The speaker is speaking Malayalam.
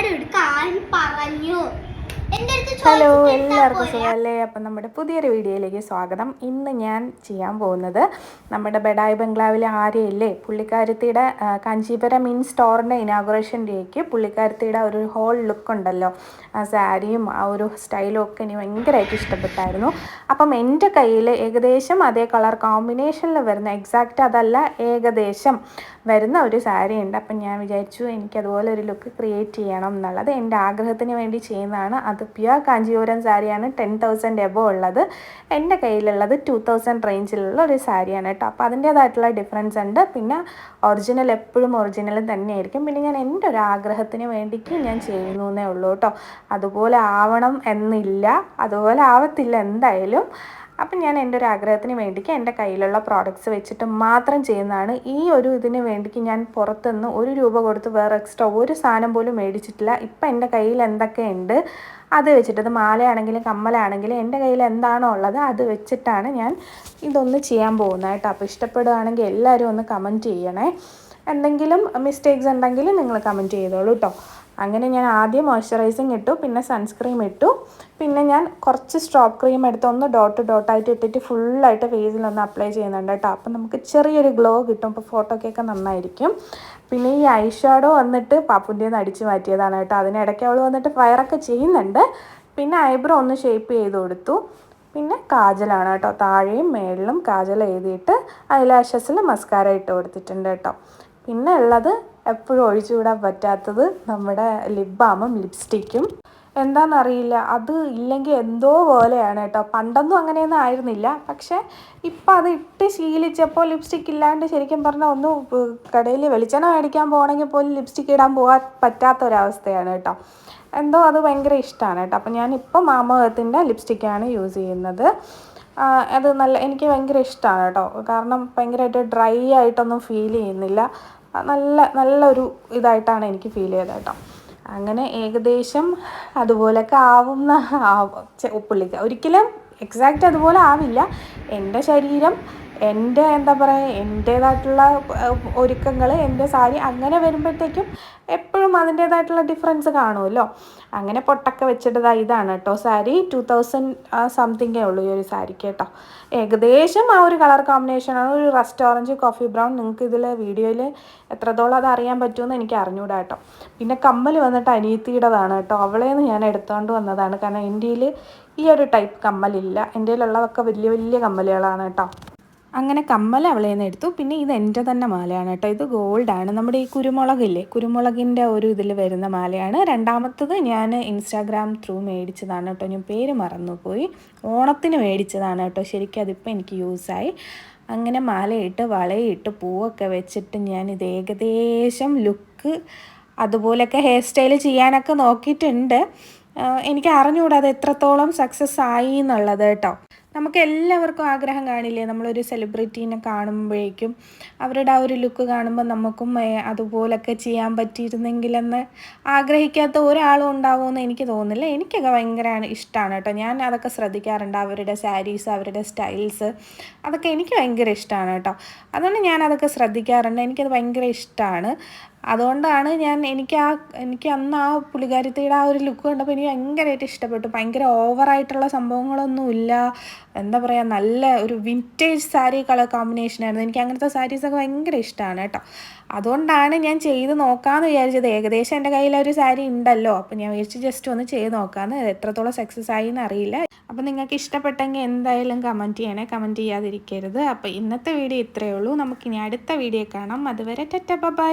ഞങ്ങളുടെ ഒരു കാര്യം പറഞ്ഞു. ഹലോ എല്ലാവർക്കും? സുഖമല്ലേ? അപ്പം നമ്മുടെ പുതിയൊരു വീഡിയോയിലേക്ക് സ്വാഗതം. ഇന്ന് ഞാൻ ചെയ്യാൻ പോകുന്നത് നമ്മുടെ ബഡായി ബംഗ്ലാവിലെ ആര്യയില്ലേ? പുള്ളിക്കാരത്തിയുടെ കാഞ്ചീപുരം ഇൻ സ്റ്റോറിന്റെ ഇനാഗുറേഷൻ ഡേക്ക് പുള്ളിക്കാരത്തിയുടെ ഒരു ഹോൾ ലുക്ക് ഉണ്ടല്ലോ. ആ സാരിയും ആ ഒരു സ്റ്റൈലും ഒക്കെ എനിക്ക് ഭയങ്കരമായിട്ട് ഇഷ്ടപ്പെട്ടായിരുന്നു. അപ്പം എന്റെ കയ്യിൽ ഏകദേശം അതേ കളർ കോമ്പിനേഷനിൽ വരുന്ന എക്സാക്റ്റ് അതല്ല ഏകദേശം വരുന്ന ഒരു സാരി ഉണ്ട്. അപ്പം ഞാൻ വിചാരിച്ചു എനിക്ക് അതുപോലെ ഒരു ലുക്ക് ക്രിയേറ്റ് ചെയ്യണം എന്നുള്ളത് എന്റെ ആഗ്രഹത്തിന് വേണ്ടി ചെയ്യുന്നതാണ്. അത് പ്യുവർ കാഞ്ചീപുരം സാരിയാണ് ടെൻ തൗസൻഡ് എബോ ഉള്ളത്. എന്റെ കയ്യിലുള്ളത് ടു തൗസൻഡ് റേഞ്ചിലുള്ള ഒരു സാരിയാണ് കേട്ടോ. അപ്പോൾ അതിന്റേതായിട്ടുള്ള ഡിഫറൻസ് ഉണ്ട്. പിന്നെ ഒറിജിനൽ എപ്പോഴും ഒറിജിനൽ തന്നെയായിരിക്കും. പിന്നെ ഞാൻ എന്റെ ഒരു ആഗ്രഹത്തിന് വേണ്ടിക്ക് ഞാൻ ചെയ്യുന്നു എന്നേ ഉള്ളൂ കേട്ടോ. അതുപോലെ ആവണം എന്നില്ല. അതുപോലെ ആവത്തില്ല എന്തായാലും. അപ്പം ഞാൻ എന്റെ ഒരു ആഗ്രഹത്തിന് വേണ്ടിക്ക് എന്റെ കയ്യിലുള്ള പ്രോഡക്റ്റ്സ് വെച്ചിട്ട് മാത്രം ചെയ്യുന്നതാണ്. ഈ ഒരു ഇതിന് വേണ്ടിക്ക് ഞാൻ പുറത്തുനിന്ന് ഒരു രൂപ കൊടുത്ത് വേറെ എക്സ്ട്രാ ഒരു സാധനം പോലും മേടിച്ചിട്ടില്ല. ഇപ്പം എന്റെ കയ്യിൽ എന്തൊക്കെ ഉണ്ട്? അത് വെച്ചിട്ട് അത് മാലയാണെങ്കിലും കമ്മലാണെങ്കിലും എന്റെ കയ്യിൽ എന്താണോ ഉള്ളത് അത് വെച്ചിട്ടാണ് ഞാൻ ഇതൊന്ന് ചെയ്യാൻ പോകുന്നത് കേട്ടോ. അപ്പോൾ ഇഷ്ടപ്പെടുകയാണെങ്കിൽ എല്ലാവരും ഒന്ന് കമന്റ് ചെയ്യണേ. എന്തെങ്കിലും മിസ്റ്റേക്സ് ഉണ്ടെങ്കിൽ നിങ്ങൾ കമന്റ് ചെയ്തോളൂ കേട്ടോ അങ്ങനെ ഞാൻ ആദ്യം മോയ്സ്ചറൈസിങ് ഇട്ടു പിന്നെ സൺസ്ക്രീം ഇട്ടു. പിന്നെ ഞാൻ കുറച്ച് സ്ട്രോപ്പ് ക്രീം എടുത്ത് ഒന്ന് ഡോട്ട് ഡോട്ടായിട്ട് ഇട്ടിട്ട് ഫുള്ളായിട്ട് ഫേസിൽ ഒന്ന് അപ്ലൈ ചെയ്യുന്നുണ്ട് കേട്ടോ. അപ്പം നമുക്ക് ചെറിയൊരു ഗ്ലോ കിട്ടും. അപ്പോൾ ഫോട്ടോക്കൊക്കെ നന്നായിരിക്കും. പിന്നെ ഈ ഐഷാഡോ ഷാഡോ വന്നിട്ട് പാപ്പുന്റെ നിന്ന് അടിച്ച് മാറ്റിയതാണ് കേട്ടോ. അതിനിടയ്ക്ക് അവൾ വന്നിട്ട് ഫയറൊക്കെ ചെയ്യുന്നുണ്ട്. പിന്നെ ഐബ്രോ ഒന്ന് ഷേപ്പ് ചെയ്ത് കൊടുത്തു. പിന്നെ കാജലാണ് കേട്ടോ. താഴെയും മേളിലും കാജൽ എഴുതിയിട്ട് ഐലാഷസിൽ മസ്കാര ഇട്ട് കൊടുത്തിട്ടുണ്ട് കേട്ടോ. പിന്നെ ഉള്ളത് എപ്പോഴും ഒഴിച്ചുകൂടാൻ പറ്റാത്തത് നമ്മുടെ ലിപ് ബാമും ലിപ്സ്റ്റിക്കും എന്താണെന്നറിയില്ല അത് ഇല്ലെങ്കിൽ എന്തോ പോലെയാണ് കേട്ടോ. പണ്ടൊന്നും അങ്ങനെയൊന്നും ആയിരുന്നില്ല. പക്ഷേ ഇപ്പം അത് ഇട്ട് ശീലിച്ചപ്പോൾ ലിപ്സ്റ്റിക് ഇല്ലാണ്ട് ശരിക്കും പറഞ്ഞാൽ ഒന്ന് കടയിൽ വെളിച്ചെണ്ണ മേടിക്കാൻ പോകണമെങ്കിൽ പോലും ലിപ്സ്റ്റിക് ഇടാൻ പോകാൻ പറ്റാത്ത ഒരവസ്ഥയാണ് കേട്ടോ. എന്തോ അത് ഭയങ്കര ഇഷ്ടമാണ് കേട്ടോ. അപ്പം ഞാനിപ്പോൾ മാമകത്തിന്റെ ലിപ്സ്റ്റിക്കാണ് യൂസ് ചെയ്യുന്നത്. അത് നല്ല എനിക്ക് ഭയങ്കര ഇഷ്ടമാണ് കേട്ടോ. കാരണം ഭയങ്കരമായിട്ട് ഡ്രൈ ആയിട്ടൊന്നും ഫീൽ ചെയ്യുന്നില്ല. നല്ല നല്ലൊരു ഇതായിട്ടാണ് എനിക്ക് ഫീൽ ചെയ്തത് കേട്ടോ. അങ്ങനെ ഏകദേശം അതുപോലൊക്കെ ആവുന്ന പുള്ളിക്ക് ഒരിക്കലും എക്സാക്റ്റ് അതുപോലെ ആവില്ല. എന്റെ ശരീരം എന്റെ എന്താ പറയുക എന്റേതായിട്ടുള്ള ഒരുക്കങ്ങൾ എന്റെ സാരി അങ്ങനെ വരുമ്പോഴത്തേക്കും എപ്പോഴും അതിന്റേതായിട്ടുള്ള ഡിഫറൻസ് കാണുമല്ലോ. അങ്ങനെ പൊട്ടൊക്കെ വെച്ചിട്ടതാ ഇതാണ് കേട്ടോ സാരി. ടു തൗസൻഡ് സംതിങ്ങേ ഉള്ളൂ ഈ ഒരു സാരിക്ക് കേട്ടോ ഏകദേശം ആ ഒരു കളർ കോമ്പിനേഷനാണ് ഒരു റസ്റ്റ് ഓറഞ്ച് കോഫി ബ്രൗൺ നിങ്ങൾക്ക് ഇതിൽ വീഡിയോയിൽ എത്രത്തോളം അത് അറിയാൻ പറ്റുമെന്ന് എനിക്ക് അറിഞ്ഞൂടാ കേട്ടോ പിന്നെ കമ്മൽ വന്നിട്ട് അനിയത്തിയുടേതാണ് കേട്ടോ അവളേന്ന് ഞാൻ എടുത്തുകൊണ്ട് വന്നതാണ്. കാരണം ഇന്ത്യയിൽ ഈ ഒരു ടൈപ്പ് കമ്മലില്ല. ഇന്ത്യയിലുള്ളതൊക്കെ വലിയ വലിയ കമ്മലുകളാണ് കേട്ടോ അങ്ങനെ കമ്മൽ അവളെ നിന്ന് എടുത്തു. പിന്നെ ഇത് എന്റെ തന്നെ മാലയാണ് കേട്ടോ. ഇത് ഗോൾഡാണ്. നമ്മുടെ ഈ കുരുമുളകില്ലേ? കുരുമുളകിന്റെ ഒരു ഇതിൽ വരുന്ന മാലയാണ്. രണ്ടാമത്തത് ഞാൻ ഇൻസ്റ്റാഗ്രാം ത്രൂ മേടിച്ചതാണ് കേട്ടോ. ഞാൻ പേര് മറന്നുപോയി. ഓണത്തിന് മേടിച്ചതാണ് കേട്ടോ. ശരിക്കും അതിപ്പോൾ എനിക്ക് യൂസായി. അങ്ങനെ മാലയിട്ട് വളയിട്ട് പൂവൊക്കെ വെച്ചിട്ട് ഞാൻ ഇത് ഏകദേശം ലുക്ക് അതുപോലെയൊക്കെ ഹെയർ സ്റ്റൈൽ ചെയ്യാനൊക്കെ നോക്കിയിട്ടുണ്ട്. എനിക്ക് അറിഞ്ഞുകൂടാ അത് എത്രത്തോളം സക്സസ് ആയി എന്നുള്ളത് കേട്ടോ. നമുക്ക് എല്ലാവർക്കും ആഗ്രഹം കാണില്ലേ? നമ്മളൊരു സെലിബ്രിറ്റീനെ കാണുമ്പോഴേക്കും അവരുടെ ആ ഒരു ലുക്ക് കാണുമ്പോൾ നമുക്കും അതുപോലൊക്കെ ചെയ്യാൻ പറ്റിയിരുന്നെങ്കിലെന്ന് ആഗ്രഹിക്കാത്ത ഒരാളും ഉണ്ടാവുമെന്ന് എനിക്ക് തോന്നുന്നില്ല. എനിക്കൊക്കെ ഭയങ്കര ഇഷ്ടമാണ് കേട്ടോ. ഞാൻ അതൊക്കെ ശ്രദ്ധിക്കാറുണ്ട്. അവരുടെ സാരീസ് അവരുടെ സ്റ്റൈൽസ് അതൊക്കെ എനിക്ക് ഭയങ്കര ഇഷ്ടമാണ് കേട്ടോ. അതുകൊണ്ട് ഞാൻ അതൊക്കെ ശ്രദ്ധിക്കാറുണ്ട്. എനിക്കത് ഭയങ്കര ഇഷ്ടമാണ് അതുകൊണ്ടാണ് ഞാൻ എനിക്ക് ആ എനിക്ക് അന്ന് ആ പുളികാരിത്തയുടെ ആ ഒരു ലുക്ക് കണ്ടപ്പോൾ എനിക്ക് ഭയങ്കരമായിട്ട് ഇഷ്ടപ്പെട്ടു. ഭയങ്കര ഓവറായിട്ടുള്ള സംഭവങ്ങളൊന്നുമില്ല എന്താ പറയുക നല്ല ഒരു വിന്റേജ് സാരി കളർ കോമ്പിനേഷൻ ആയിരുന്നു. എനിക്ക് അങ്ങനത്തെ സാരീസൊക്കെ ഭയങ്കര ഇഷ്ടമാണ് കേട്ടോ. അതുകൊണ്ടാണ് ഞാൻ ചെയ്ത് നോക്കാമെന്ന് വിചാരിച്ചത്. ഏകദേശം എന്റെ കയ്യിൽ ഒരു സാരി ഉണ്ടല്ലോ. അപ്പോൾ ഞാൻ വിചാരിച്ച് ജസ്റ്റ് ഒന്ന് ചെയ്ത് നോക്കാമെന്ന് എത്രത്തോളം സക്സസ് ആയി എന്ന് അറിയില്ല. അപ്പോൾ നിങ്ങൾക്ക് ഇഷ്ടപ്പെട്ടെങ്കിൽ എന്തായാലും കമന്റ് ചെയ്യണേ. കമന്റ് ചെയ്യാതിരിക്കരുത്. അപ്പോൾ ഇന്നത്തെ വീഡിയോ ഇത്രയേ ഉള്ളൂ. നമുക്കിനി അടുത്ത വീഡിയോ കാണാം. അതുവരെ ടെറ്റ ബൈ